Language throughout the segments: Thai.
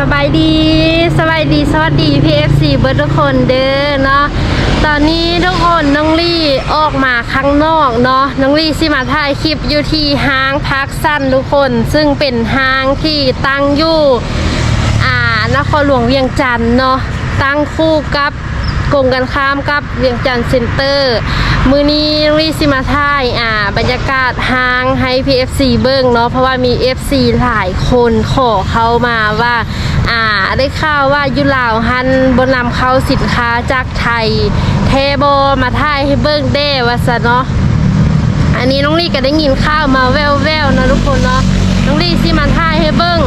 สบายดีสบายดีสวัสดี PFC เบิร์ดทุกคนเด้อเนาะตอนนี้ทุกคนน้องลี่ออกมาข้างนอกเนาะน้องลี่สิมาถ่ายคลิปอยู่ที่ห้างพักสั้นทุกคน ซึ่งเป็นห้างที่ตั้งอยู่อ่านครหลวงเวียงจันทร์เนาะตั้งคู่กับ กงกันข้ามกับเวียงจันทน์เซ็นเตอร์ มือนี้น้องลี่สิมาถ่ายอ่าบรรยากาศห้างให้ PFC เบิ้งเนาะเพราะว่ามี FC หลายคนขอเข้ามาว่าอ่าได้ข่าวว่ายุลาวฮันบนนำเข้าสินค้าจากไทยเทโบมาถ่ายให้เบิ้งเด้ว่าซะเนาะอันนี้น้องลี่ก็ได้ยินข่าวมาแววๆเนะทุกคนเนาะน้องลี่สิมาถ่ายให้เบิ้ง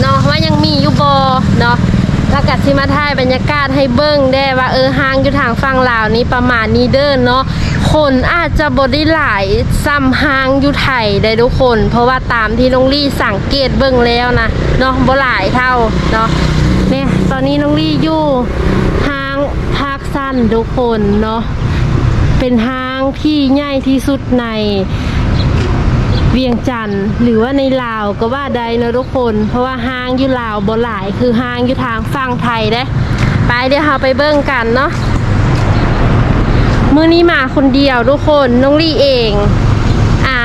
เนาะว่ายังมีอยู่บอเนาะ แล้วก็สิมาถ่ายบรรยากาศให้เบิ้งได้ว่าเออห้างอยู่ทางฝั่งลาวนี้ประมาณนี้เด้อเนาะคนอาจจะบได้หลายซ้ำห้างอยู่ไทยได้ทุกคน เพราะว่าตามที่น้องลี่สังเกตเบิ้งแล้วนะเนาะบ่หลายเท่าเนาะเนี่ยตอนนี้น้องลี่อยู่ห้างภาคสั้นทุกคนเนาะเป็นห้างที่ใหญ่ที่สุดใน เวียงจันทร์หรือว่าในลาวก็ว่าได้นะทุกคน เพราะว่าห้างอยู่ลาวบ่หลายคือห้างอยู่ทางฝั่งไทยเด้ไปเดี๋ยวเราไปเบิ่งกันเนาะมื้อนี้มาคนเดียวทุกคนน้องลี่เอง อ่า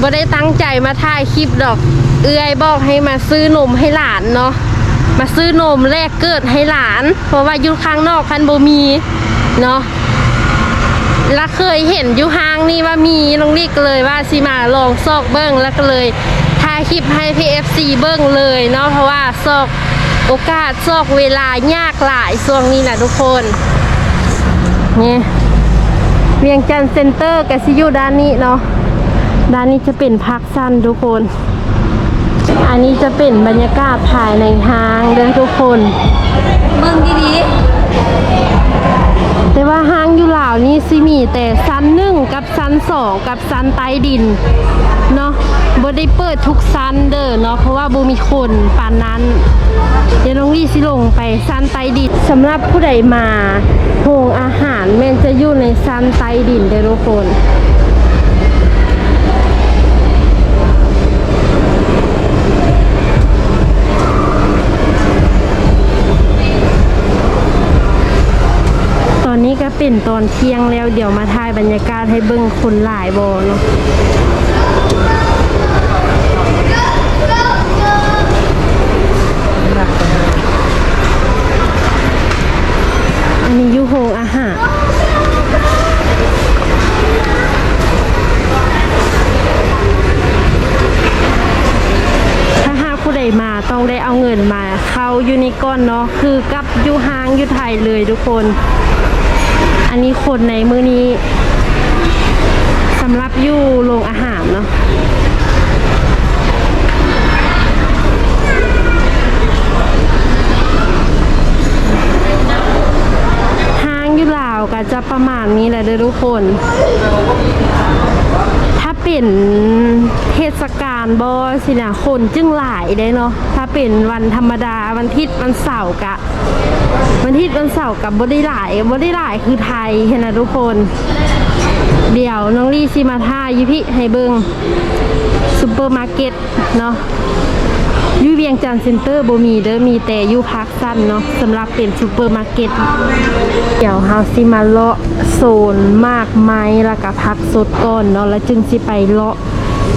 บ่ได้ตั้งใจมาถ่ายคลิปดอก เอื้อยบอกให้มาซื้อนมให้หลานเนาะมาซื้อนมแรกเกิดให้หลาน เพราะว่าอยู่ข้างนอกคันบ่มีเนาะ แล้วเคยเห็นอยู่ห้างนี่ว่ามีน้องลิกเลยว่าสิมาลองซอกเบิ้งแล้วก็เลยถ่ายคลิปให้ PFC เบิ้งเลยเนาะเพราะว่าซอกโอกาสซอกเวลายากหลายช่วงนี้นะทุกคนนี่เวียงจันเซ็นเตอร์กับซิยูด้านนี้เนาะด้านนี้จะเป็นพักสั้นทุกคน อันนี้จะเป็นบรรยากาศภายในห้างเด้อทุกคนมึงดี แต่ว่าห้างอยู่ลาวนี่สิมีแต่ชั้นหนึ่งกับชั้นสองกับชั้นใต้ดินเนาะบ่ได้เปิดทุกชั้นเด้อเนาะเพราะว่าบ่มีคนปานนั้น เดี๋ยวน้องลี่สิลงไปชั้นใต้ดินสำหรับผู้ใดมาโรงอาหารแม่นจะอยู่ในชั้นใต้ดินเด้อทุกคน นี้ก็เป็นตอนเที่ยงแล้ว เดี๋ยวมาถ่ายบรรยากาศให้เบิ่งคนหลายบอเนาะอันนี้ยูโฮงอาหารถ้าหากผู้ใดมาต้องได้เอาเงินมา เขายูนิก้อนเนาะ คือกับยูห้างยูไทยเลยทุกคน อันนี้คนในมือนี้สำหรับอยู่โรงอาหารเนาะห้างอยูลาวก็จะประมาณนี้แหละเด้อทุกคนถ้า เป็นเทศกาลบอสินะคนจึงหลายได้เนาะถ้าเป็นวันธรรมดาวันทิศวันเสาร์กะ วันทิศวันเสาร์กับบริหลายบริหลายคือไทยเห็นนะทุกคน เดี๋ยวน้องลี่ซิมาท่ายิพิให้เบิงซูเปอร์มาร์เก็ตเนาะ ยูเวียงจันทร์เซ็นเตอร์บ่มีเด้อมีแต่ยูพักสั้นเนาะสำหรับเป็นซูเปอร์มาร์เก็ตเดี๋ยวเฮาสิมาเลาะโซนมากไม้แล้วก็พักสดก่อนเนาะแล้วจึงสิไปเลาะ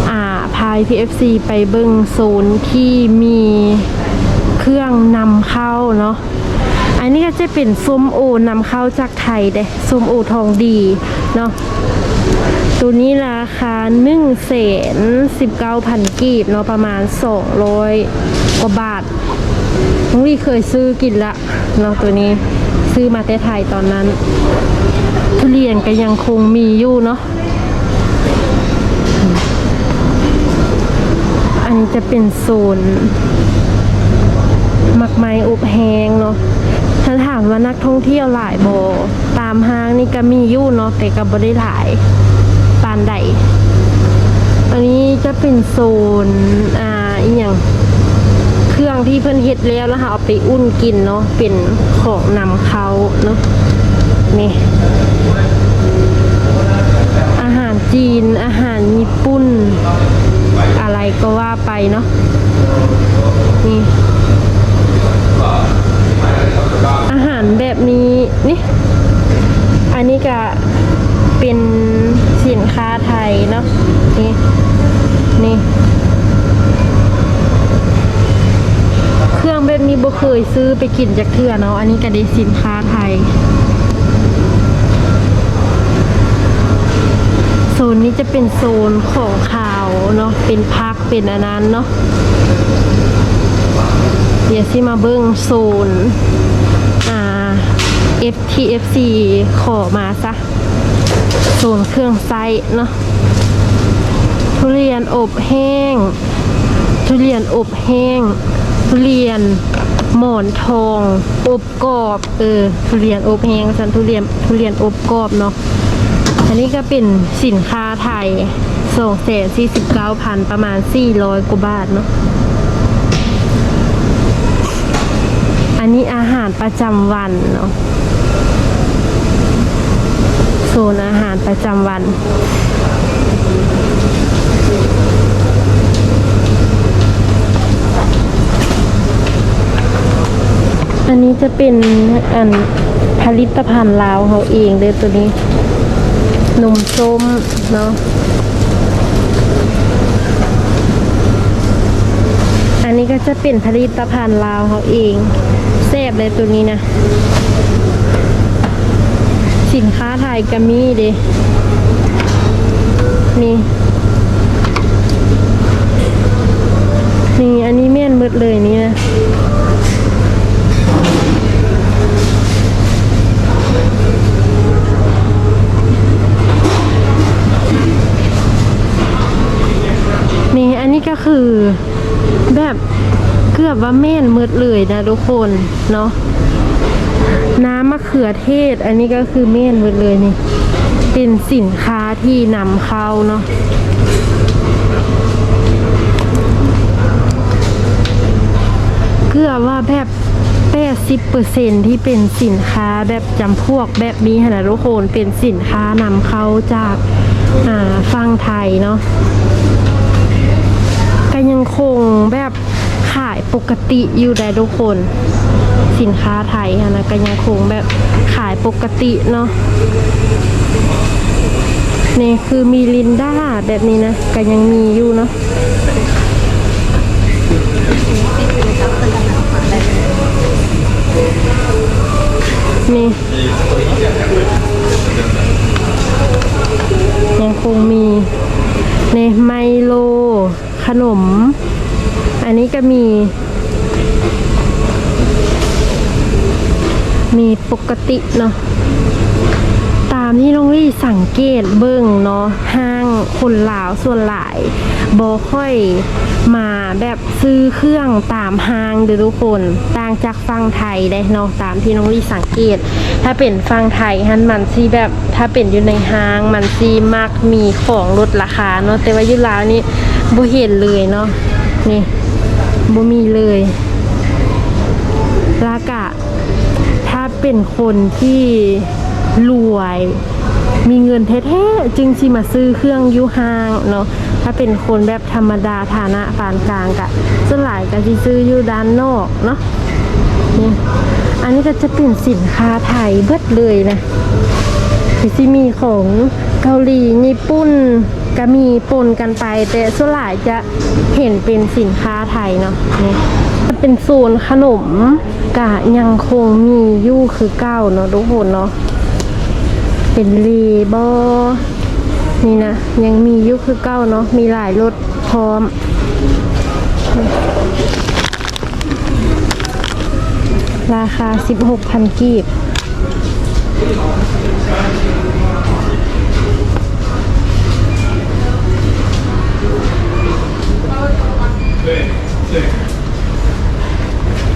อ่าพาย PFC ไปเบิ่งโซนที่มีเครื่องนำเข้าเนาะอันนี้ก็จะเป็นส้มโอนำเข้าจากไทยเด้ส้มโอทองดีเนาะ ตัวนี้ราคา1นึ่งแสนสิบเก้าพันกีบเนาะประมาณ200กว่าบาทน้องลีเคยซื้อกินละเนาะตัวนี้ซื้อมาแต่ไทยตอนนั้น ทุเรียนก็ยังคงมีอยู่เนาะอันนี้จะเป็นโซนหมักไม้อบแห้งเนาะถ้าถามว่านักท่องเที่ยวหลายโบ ตามห้างนี่ก็มีอยู่เนาะแต่ก็บ่ได้หลายานใด อันนี้จะเป็นโซน อ่าอีหยังเครื่องที่เพิ่นเฮ็ดแล้วแล้วค่ะเอาไปอุ่นกินเนาะ เป็นของนำเขาเนาะ นี่ อาหารจีน อาหารญี่ปุ่น อะไรก็ว่าไปเนาะ นี่ อาหารแบบนี้นี่ อันนี้ก็เป็นสินค้าไท ยเนาะนี่นี่ เครื่องแบบนี้บ่เคยซื้อไปกินจากเทื่อเนาะอันนี้ก็ได้สินค้าไทยโซนนี้จะเป็นโซนของข่าวเนาะเป็นพักเป็นอันนั้นเนาะเดี๋ยวสิมาเบิ้งโซนอ่า FTFC ขอมาซะ โซนเครื่องไซส์เนาะทุเรียนอบแห้ง ทุเรียนอบแห้ง ทุเรียนหมอนทอง อบกรอบเออทุเรียนอบแห้งสันทุเรียนทุเรียนอบกรอบเนาะอันนี้ก็เป็นสินค้าไทยส่งเศษ49พันประมาณ400กว่าบาทเนาะอันนี้อาหารประจำวันเนาะ โซนอาหารประจำวัน อันนี้จะเป็นอันผลิตภัณฑ์ลาวเขาเองเลยตัวนี้นมส้มเนาะอันนี้ก็จะเป็นผลิตภัณฑ์ลาวเขาเองแซ่บเลยตัวนี้นะ สินค้าไทยก็มีเด้นี่นี่อันนี้แม่นมืดเลยนี่นะนี่อันนี้ก็คือแบบเกือบว่าแม่นมืดเลยนะทุกคนเนาะ น้ำมะเขือเทศ อันนี้ก็คือเม่นหมดเลยนี่ เป็นสินค้าที่นำเข้าเนาะเกือบว่าแบบแปดสิบเปอร์เซ็นที่เป็นสินค้าแบบจำพวกแบบนี้ฮะนะทุกคนเป็นสินค้านำเข้าจากอ่าฟังไทยเนาะก็ยังคงแบบขายปกติอยู่ได้ทุกคน สินค้าไทยอะนะก็ยังคงแบบขายปกติเนาะนี่คือมีลินด้าแบบนี้นะก็ยังมีอยู่เนาะนี่ยังคงมีในไมโล ขนม อันนี้ก็มี มีปกติเนาะตามที่น้องลี่สังเกตเบิ่งเนาะห้างคนลาวส่วนหลายบอค่อยมาแบบซื้อเครื่องตามห้างเด้อทุกคนต่างจากฟังไทยได้เนาะตามที่น้องลี่สังเกต ถ้าเป็นฟังไทยฮันมันซีแบบถ้าเป็นอยู่ในห้างมันซีมักมีของลดราคาเนาะแต่ว่ายู่ลาวนี่บ่เห็นเลยเนาะนี่บ่มีเลยรากะถ้า เป็นคนที่รวย มีเงินแท้ๆจึงสิมาซื้อเครื่องยูห้างเนาะถ้าเป็นคนแบบธรรมดาฐานะปานกลางกะส่วนหลายก็สิซื้ออยู่ด้านนอกเนาะนี่อันนี้ก็จะเป็นสินค้าไทยเบิดเลยนะที่สิมีของเกาหลีญี่ปุ่นก็มีปนกันไป แต่ส่วนหลายจะเห็นเป็นสินค้าไทยเนาะนี่ เป็นโซนขนมกะยังคงมีอยู่คือเก้าเนาะทุกคนเนาะเป็นรีบอนี่นะ ยังมีอยุคคือเก้าเนาะมีหลายรถพร้อม ราคา 16,000 กีบ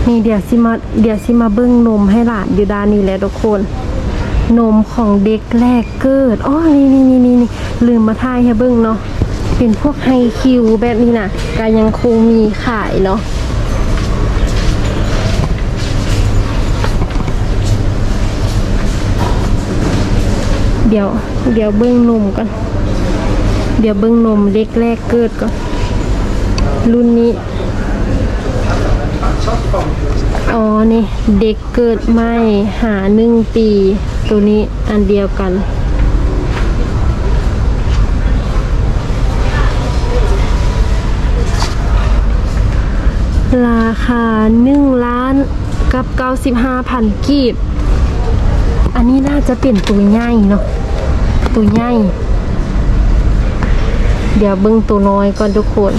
นี่เดี๋ยวสิมาเดี๋ยวสิมาเบิ้งนมให้หลานอยู่ด้านนี้แหล้วทุกคน นมของเด็กแรกเกิดอ๋อนี่นี่นี่นี่นี่ลืมมาถ่ายให้เบิ้งเนาะเป็นพวกไฮคิวแบบนี้นะก็ยังคงมีขายเนาะเดี๋ยว เดี๋ยวเบิ้งนมก่อน เดี๋ยวเบิ้งนมเล็กแรกเกิดก่อน รุ่นนี้ อ๋อ นี่ เด็กเกิดใหม่หาหนึ่งปี ตัวนี้อันเดียวกัน ราคาหนึ่งล้านกับเก้าสิบห้าพันกีบ อันนี้น่าจะเป็นตัวใหญ่เนาะตัวใหญ่เดี๋ยวเบิ้งตัวน้อยก่อนทุกคน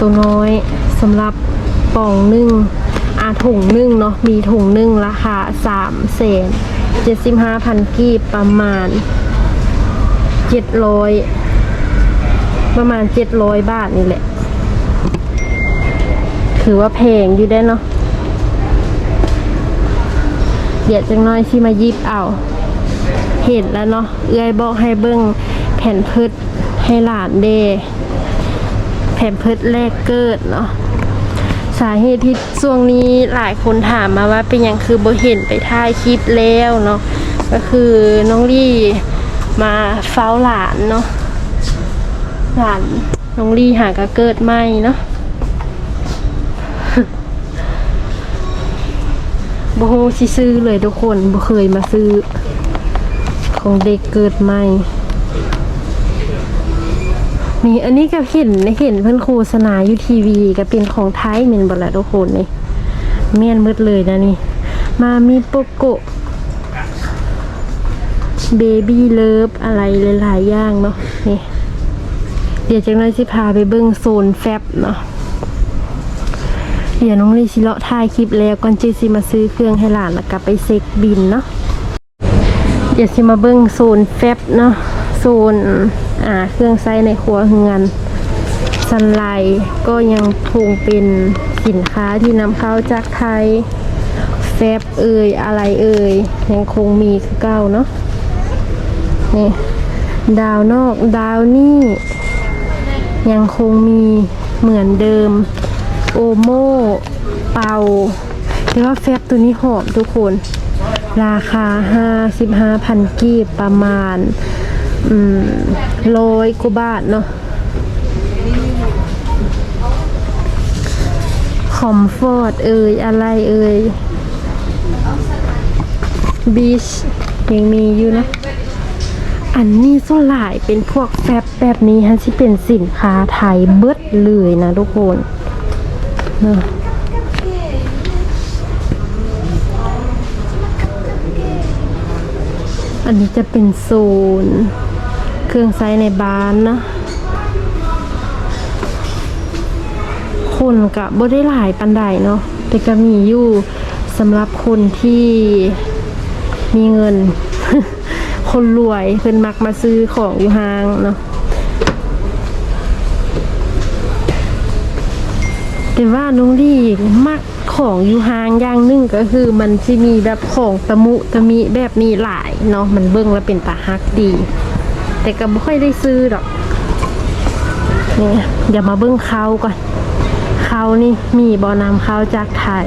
ตัวน้อยสำหรับ ป่องนึ่งอาถุงนึ่งเนาะมีถุงนึ่งราคาสามเศษเจ็ดสิบห้าพันกีบประมาณเจ็ดร้อยประมาณเจ็ดร้อยบาทนี่แหละ ถือว่าแพงอยู่ได้เนาะเดี๋ยวจังน้อยที่มายิบเอา เห็นแล้วเนาะเอื้อยบอกให้เบิ้งแผ่นพืชให้หลานเดแผ่นพืชแรกเกิดเนาะ สาเหตุที่ช่วงนี้หลายคนถามมาว่าเป็นยังคือบ่เห็นไปถ่ายคลิปแล้วเนาะก็คือน้องลี่มาเฝ้าหลานเนาะหลานน้องลี่หาก็เกิดใหม่เนาะบ่ฮู้สิซื้อเลยทุกคนบ่เคยมาซื้อของเด็กเกิดใหม่ นี่อันนี้ก็เห็นเห็นเพิ่อนโฆษณาอยู่ทีวีก็เป็นของไทยแม่นบละทุกคนนี่แม่นหมดเลยนะนี่ มามีโปโกะเบบี้เลิฟอะไรหลาย ๆ อย่างเนาะนี่ เดี๋ยวจังนั้นสิพาไปเบิ่งโซนแฟบเนาะเดี๋ยวน้องลีสิเลาะถ่ายคลิปแล้วก่อนจีสิมาซื้อเครื่องให้หลานแล้วกลับไปเซ็กบินเนาะเดี๋ยวสิมาเบิ้งโซนแฟบเนาะโซน อ่าเครื่องใช้ในครัวเฮือนสันไลก็ยังคงเป็นสินค้าที่นำเข้าจากไทยแฟบเอ่ยอะไรเอ่ยยังคงมีคือเก่าเนาะนี่ดาวนอกดาวนี่ ยังคงมีเหมือนเดิม โอโมเป่าแต่ว่าแฟบตัวนี้หอมทุกคน ราคา 55,000 กีบประมาณ อืมร้อยกว่าบาทเนาะคอมฟอร์ตเอ่ยอะไรเอ่ยบีชยังมีอยู่นะ อันนี้ส่วนหลายเป็นพวกแฟบแบบนี้ฮะที่เป็นสินค้าไทยเบิดเลยนะทุกคนเนะอันนี้จะเป็นโซน เครื่องใช้ในบ้านนะคนกับบ่ได้หลายปันใดเนาะแต่ก็มีอยู่สำหรับคนที่มีเงิน คนรวยเพิ่นมักมาซื้อของอยู่ห้างเนาะแต่ว่าน้องลีมักของอยู่ห้างอย่างหนึงก็คือมันสิมีแบบของตะมุตะมิแบบนี้หลายเนาะมันเบิ่งแล้วเป็นตาฮักดี แต่ก็บ่ค่อยได้ซื้อดอกนี่เดี๋ยวมาเบิ่งเขาก่อนเขานี่มีบ่อน้ำเขาจากไทย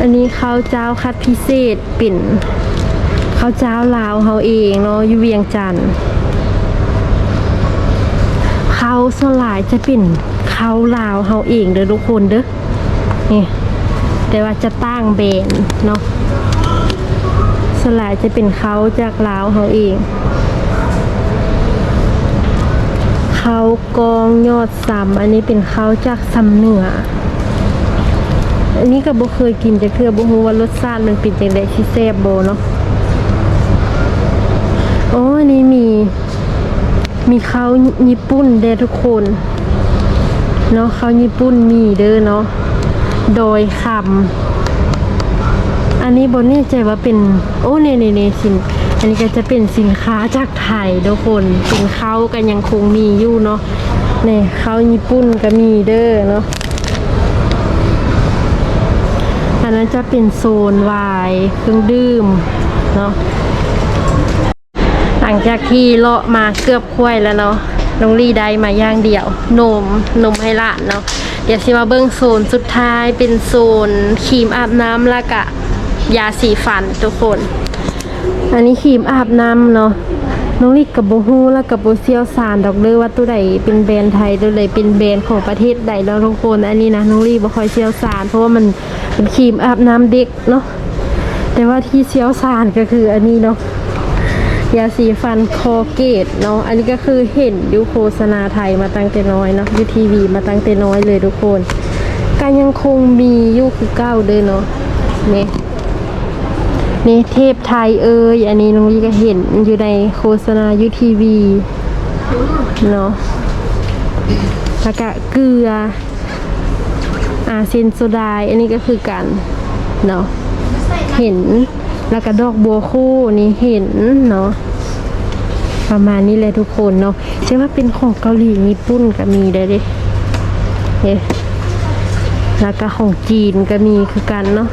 อันนี้ข้าวเจ้าคัดพิเศษเป็นข้าวเจ้าลาวเฮาเองเนาะอยู่เวียงจันทน์ข้าวสลายจะเป็นข้าวลาวเฮาเองเด้อทุกคนเด้อนี่แต่ว่าจะตั้งแบนเนาะสลายจะเป็นเขาจากลาวเฮาเอง ข้าวกองยอดซ้ำอันนี้เป็นข้าวจากซ้ำเหนือ อันนี้ก็บ่เคยกินจะเคือบ่ฮู้ว่ารสชาติมันเป็นจังได๋สิแซ่บบ่เนาะโอ้อันนี้มี มีข้าวญี่ปุ่นเด้ทุกคนเนาะข้าวญี่ปุ่นมีเด้อเนาะโดยคำอันนี้บ่แน่ใจว่าเป็น โอ้เนี่ๆๆสิน อันนี้ก็จะเป็นสินค้าจากไทยทุกคนเป็นข้าวก็ยังคงมีอยู่เนาะนี่ข้าวญี่ปุ่นก็มีเด้อเนาะอันนั้นจะเป็นโซนวายเครื่องดื่มเนาะหลังจากที่เลาะมาเกือบควยแล้วเนาะน้องลีได้มาย่างเดี่ยวนมนมให้หลานเนาะเดี๋ยวสิมาเบิ้งโซนสุดท้ายเป็นโซนครีมอาบน้ำแล้วก็ยาสีฟันทุกคน อันนี้ครีมอาบน้ำเนาะน้องลิกกับโบฮูแล้วกับโบเซียวสารดอกเด้อว่าตัวใดเป็นแบรนด์ไทยตัวใดเป็นแบรนด์ของประเทศใดแล้วทุกคนอันนี้นะน้องลี่บ่ค่อยเซียวสารเพราะว่ามันเป็นครีมอาบน้ำเด็กเนาะแต่ว่าที่เซียวสารก็คืออันนี้เนาะยาสีฟันคอเกตเนาะอันนี้ก็คือเห็นดูโฆษณาไทยมาตั้งแต่น้อยเนาะยูทีวีมาตั้งแต่น้อยเลยทุกคนการยังคงมีอยู่คือเก้าเด้อเนาะนี่ นี่เทพไทยเอ้ยอันนี้น้องลี่ก็เห็นอยู่ในโฆษณายูทีวีเนาะแล้วก็เกลืออาเซนโซไดายอันนี้ก็คือกันเนาะเห็นแล้วก็ดอกบัวคู่นี่เห็นเนาะประมาณนี้เลยทุกคนเนาะใช่ว่าเป็นของเกาหลีญี่ปุ่นก็มีได้ดิเฮ้แล้วก็ของจีนก็มีคือกันเนาะ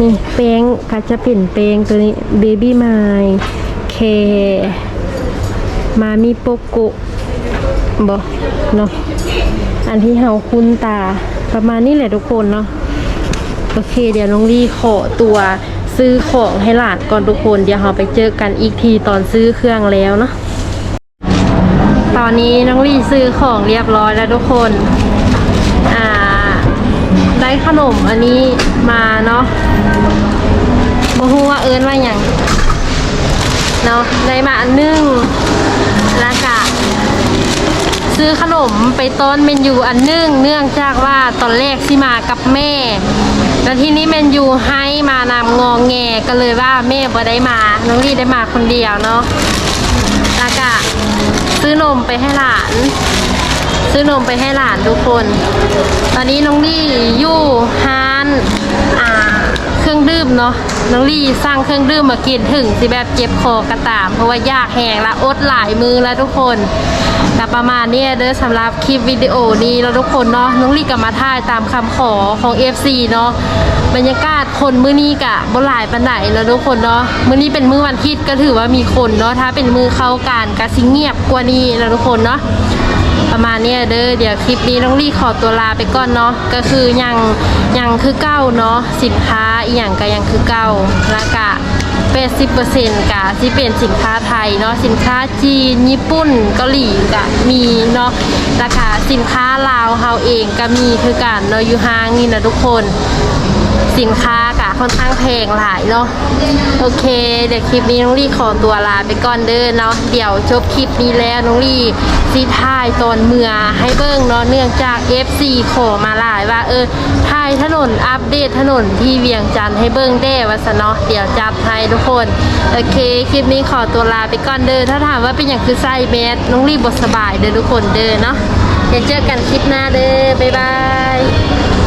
นี่แป้งก็จะเป็นแป้งตัวนี้ Baby m y เคมามีโปโกะบอเนาะอันที่เฮาคุ้นตาประมาณนี้แหละทุกคนเนาะโอเค เดี๋ยวน้องลี่ขอตัวซื้อของให้หลานก่อนทุกคน เดี๋ยวเราไปเจอกันอีกทีตอนซื้อเครื่องแล้วเนาะตอนนี้น้องลี่ซื้อของเรียบร้อยแล้วทุกคน อ่า ได้ขนมอันนี้ มาเนาะบ่ฮู้ว่าเอิ้นว่าหยังเนาะได้มาอันหนึงแล้วก็ซื้อขนมไปต้นเมนยูอันนึงเนื่องจากว่าตอนแรกที่มากับแม่ แล้วทีนี้เมนยูให้มานำงองแงก็เลยว่าแม่บ่ได้มาน้องลี่ได้มาคนเดียวเนาะแล้วก็ซื้อนมไปให้หลาน ซื้อนมไปให้หลานทุกคน ตอนนี้น้องลี่อยู่ฮาน รื่องดื่มเนาะน้องลี่สร้างเครื่องดื่มมากินถึงสิแบบเจ็บคอกระตาม เพราะว่ายากแหงละอดหลายมือแล้วทุกคนแต่ประมาณเนี้ยเด้อสำหรับคลิปวิดีโอนี้แล้วทุกคนเนาะน้องลี่ก็มาถ่ายตามคำขอของ FC เนาะบรรยากาศคนมื้อนี้กะบ่หลายปานไหนแล้วทุกคนเนาะมื้อนี้เป็นมื้อวันอาทิตย์ก็ถือว่ามีคนเนาะถ้าเป็นมื้อเข้าการก็สิเงียบกว่านี้แล้วทุกคนเนาะ ประมาณนี้เด้อเดี๋ยวคลิปนี้ต้องรีขอตัวลาไปก่อนเนาะก็คือยังยังคือเก้าเนาะสินค้าอีหยังก็ยังคือเก้าแล้วก็80%กะที่เป็นสินค้าไทยเนาะสินค้าจีน ญี่ปุ่นเกาหลีก็มีเนาะแล้วก็สินค้าลาวเฮาเองก็มีคือกันเนาะอยู่ห้างนี่นะทุกคน สินค้ากะค่อนข้างแพงหลายเนาะโอเค เดี๋ยวคลิปนี้น้องลี่ขอตัวลาไปก่อนเด้อเนาะเดี๋ยวจบคลิปนี้แล้วน้องลี่ซีถ่ายตอนเมื่อให้เบิ้งเนาะเนื่องจาก FC ขอมาหลายว่าเออถ่ายถนนอัปเดตถนนที่เวียงจันทร์ให้เบิ้งได้ว่าซะเนาะเดี๋ยวจับให้ทุกคนโอเคคลิปนี้ขอตัวลาไปก่อนเด้อถ้าถามว่าเป็นอย่างคือไส้เมสน้องลี่บทสบายเด้อทุกคนเด้อเนาะเดี๋ยวเจอกันคลิปหน้าเด้อบ๊ายบาย